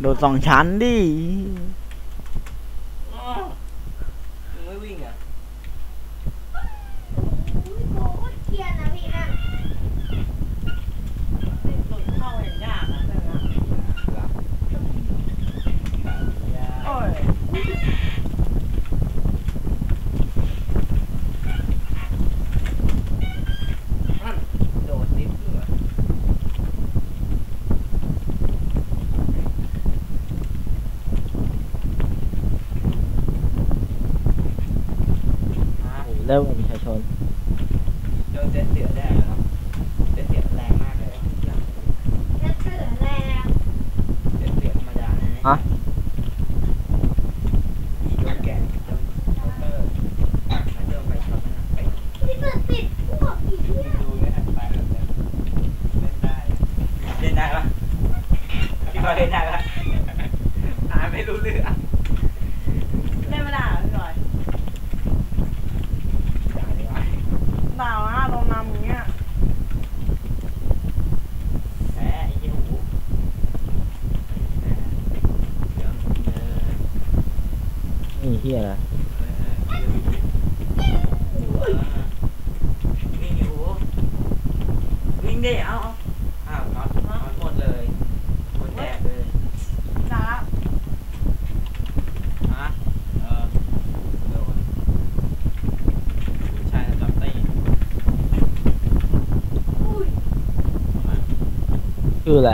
โดดสองชั้นดิ อ้อมึงไม่วิ่งอะ อุ้ยโกโคตรเกรียนนะพี่นั่น หลุดเข้าอย่างยากนะเรื่องนั้นโอ้ย นั่นโดดนิดเดียว เริ่มกับประชาชนโดนเจ็ดเสือได้แล้วเจ็ดเสือแรงมากเลยจะเสือแรงเจ็ดเสือธรรมดานะฮะมีโดนแกะโดนเคาน์เตอร์แล้วโดนไฟช็อตนะไปพี่เสือติดพวกอีกเนี่ยดูไม่ทันไปเลยเล่นได้เล่นได้ปะพี่บอยเล่นได้ปะอ่านไม่รู้เรื่อง เล่นไม่ได้เหรอพี่บอย อย่าเลยวะ ดาวนะลงน้ำอย่างเงี้ย แพ้ไอ้ยี่หูเดี๋ยวเออ นี่เฮียอะวิ่งอยู่วิ่งดิเอาเอาอ้าวน็อตน็อตหมดเลยหมดแดกเลยจ้าฮะเออผู้ชายจับตีอุ้ยคืออะไร